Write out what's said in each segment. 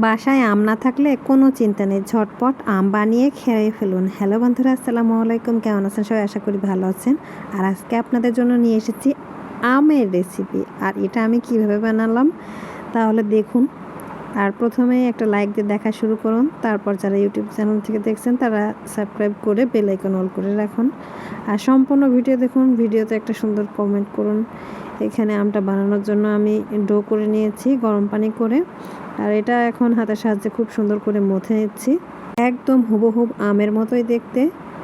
বাসায় আম না থাকলে কোনো চিন্তা নেই। ঝটপট আম বানিয়ে খেয়ে ফেলুন। হ্যালো বন্ধুরা, আসসালামু আলাইকুম। কেমন আছেন? সবাই আশা করি ভালো আছেন। আর আজকে আপনাদের জন্য নিয়ে এসেছি আমের রেসিপি আর এটা আমি কীভাবে বানালাম? তাহলে দেখুন। আর প্রথমেই একটা লাইক দিয়ে দেখা শুরু করুন। তারপর যারা ইউটিউব চ্যানেল থেকে দেখছেন, তারা সাবস্ক্রাইব করে বেল আইকন অল করে রাখুন। আর সম্পূর্ণ ভিডিও দেখুন। ভিডিওতে একটা সুন্দর কমেন্ট করুন। এখানে আমটা বানানোর জন্য আমি ডো করে নিয়েছি, গরম পানি করে। আর এটা এখন হাতের সাহায্যে খুব সুন্দর করে মথে নিচ্ছি। একদম হুবহুব আমের মতোই দেখতে।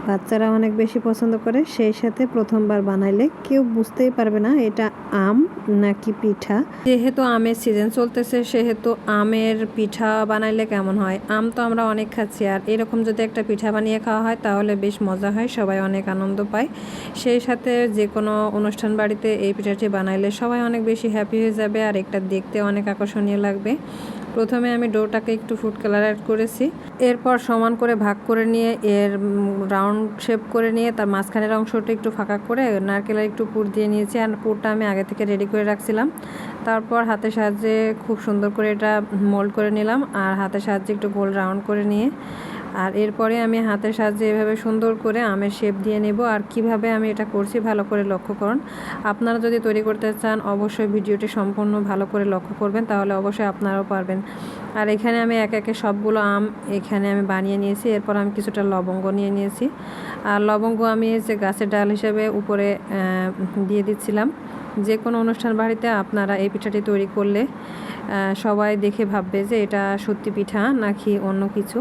বাচ্চারা অনেক বেশি পছন্দ করে, সেই সাথে প্রথমবার বানাইলে কেউ বুঝতেই পারবে না এটা আম নাকি পিঠা। যেহেতু আমের সিজন চলতেছে, সেহেতু আমের পিঠা বানাইলে কেমন হয়? আম তো আমরা অনেক খাচ্ছি, আর এরকম যদি একটা পিঠা বানিয়ে খাওয়া হয়, তাহলে বেশ মজা হয়, সবাই অনেক আনন্দ পায়। সেই সাথে যে কোনো অনুষ্ঠান বাড়িতে এই পিঠাটি বানাইলে সবাই অনেক বেশি হ্যাপি হয়ে যাবে, আর একটা দেখতে অনেক আকর্ষণীয় লাগবে। প্রথমে আমি ডোটাকে একটু ফুড কালার অ্যাড করেছি। এরপর সমান করে ভাগ করে নিয়ে এর রাউন্ড শেপ করে নিয়ে তার মাঝখানের অংশটা একটু ফাঁকা করে নারকেলের একটু পুর দিয়ে নিয়েছি আর পুরটা আমি আগে থেকে রেডি করে রাখছিলাম। তারপর হাতের সাহায্যে খুব সুন্দর করে এটা মোল্ড করে নিলাম আর হাতের সাহায্যে একটু গোল রাউন্ড করে নিয়ে আর এরপরে আমি হাতের সাহায্যে এভাবে সুন্দর করে আমের শেপ দিয়ে নেব। আর কীভাবে আমি এটা করছি ভালো করে লক্ষ্য করুন। আপনারা যদি তৈরি করতে চান, অবশ্যই ভিডিওটি সম্পূর্ণ ভালো করে লক্ষ্য করবেন, তাহলে অবশ্যই আপনারাও পারবেন। আর এখানে আমি এক একে সবগুলো আম এখানে আমি বানিয়ে নিয়েছি। এরপর আমি কিছুটা লবঙ্গ নিয়ে নিয়েছি। আর লবঙ্গ আমি যে গাছের ডাল হিসেবে উপরে দিয়ে দিচ্ছিলাম। যে কোনো অনুষ্ঠান বাড়িতে আপনারা এই পিঠাটি তৈরি করলে সবাই দেখে ভাববে যে এটা সত্যি পিঠা নাকি অন্য কিছু।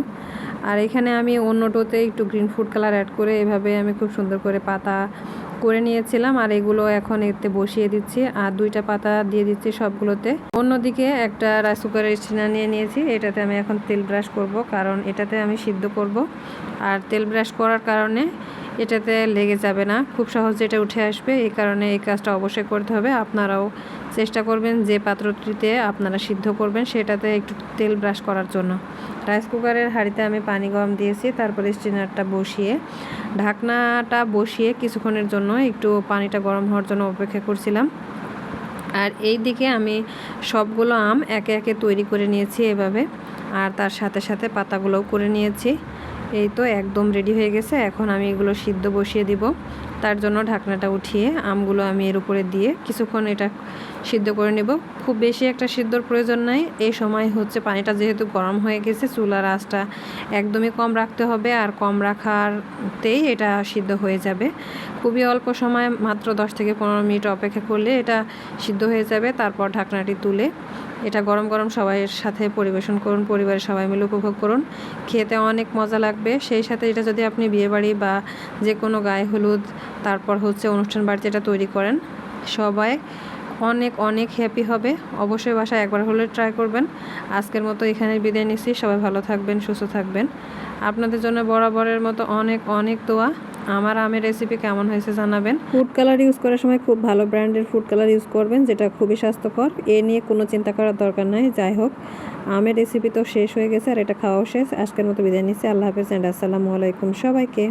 আর এখানে আমি অন্য টোতে একটু গ্রিন ফুড কালার অ্যাড করে এভাবে আমি খুব সুন্দর করে পাতা করে নিয়েছিলাম আর এগুলো এখন এতে বসিয়ে দিচ্ছি আর দুইটা পাতা দিয়ে দিচ্ছি সবগুলোতে। অন্যদিকে একটা রাইস কুকারের স্টিনার নিয়ে নিয়েছি, এটাতে আমি এখন তেল ব্রাশ করব কারণ এটাতে আমি সিদ্ধ করব। আর তেল ব্রাশ করার কারণে এটাতে লেগে যাবে না। খুব সহজে এটা উঠে আসবে। এই কারণে এই কাজটা অবশ্যই করতে হবে। আপনারাও চেষ্টা করবেন যে পাত্রটিতে আপনারা সিদ্ধ করবেন, সেটাতে একটু তেল ব্রাশ করার জন্য। রাইস কুকারের হাঁড়িতে আমি পানি গরম দিয়েছি, তারপরে স্টিনারটা বসিয়ে, ঢাকনাটা বসিয়ে কিছুক্ষণের জন্য একটু পানিটা গরম হওয়ার জন্য অপেক্ষা করছিলাম। আর এই দিকে আমি সবগুলো আম একে একে তৈরি করে নিয়েছি এভাবে। আর তার সাথে সাথে পাতাগুলোও করে নিয়েছি। এই তো একদম রেডি হয়ে গেছে। এখন আমি এগুলো সিদ্ধ বসিয়ে দিব। তার জন্য ঢাকনাটা উঠিয়ে আমগুলো আমি এর উপরে দিয়ে কিছুক্ষণ এটা সিদ্ধ করে নেব। খুব বেশি একটা সিদ্ধর প্রয়োজন নাই। এই সময় হচ্ছে পানিটা যেহেতু গরম হয়ে গেছে চুলার আঁচটা একদমই কম রাখতে হবে আর কম রাখারতেই এটা সিদ্ধ হয়ে যাবে। খুবই অল্প সময়, মাত্র দশ থেকে পনেরো মিনিট অপেক্ষা করলে এটা সিদ্ধ হয়ে যাবে। তারপর ঢাকনাটি তুলে এটা গরম গরম সবাইয়ের সাথে পরিবেশন করুন, পরিবারের সবাই মিলে উপভোগ করুন। খেতে অনেক মজা লাগবে। সেই সাথে এটা যদি আপনি বিয়েবাড়ি বা যে কোনো গায়ে হলুদ তারপর হচ্ছে অনুষ্ঠান বাড়িতে এটা তৈরি করেন, সবাই অনেক অনেক হ্যাপি হবে। অবশ্যই বাসায় একবার হলে ট্রাই করবেন। আজকের মতো এখানে বিদায় নিচ্ছি। সবাই ভালো থাকবেন, সুস্থ থাকবেন। আপনাদের জন্য বরাবরের মতো অনেক অনেক দোয়া। আমার আমের রেসিপি কেমন হয়েছে জানাবেন। ফুড কালার ইউজ করার সময় খুব ভালো ব্র্যান্ডের ফুড কালার ইউজ করবেন, যেটা খুবই স্বাস্থ্যকর। এ নিয়ে কোনো চিন্তা করার দরকার নাই। যাই হোক, আমের রেসিপি তো শেষ হয়ে গেছে আর এটা খাওয়াও শেষ। আজকের মতো বিদায় নিচ্ছি। আল্লাহ হাফেজ অ্যান্ড আসসালামু আলাইকুম সবাইকে।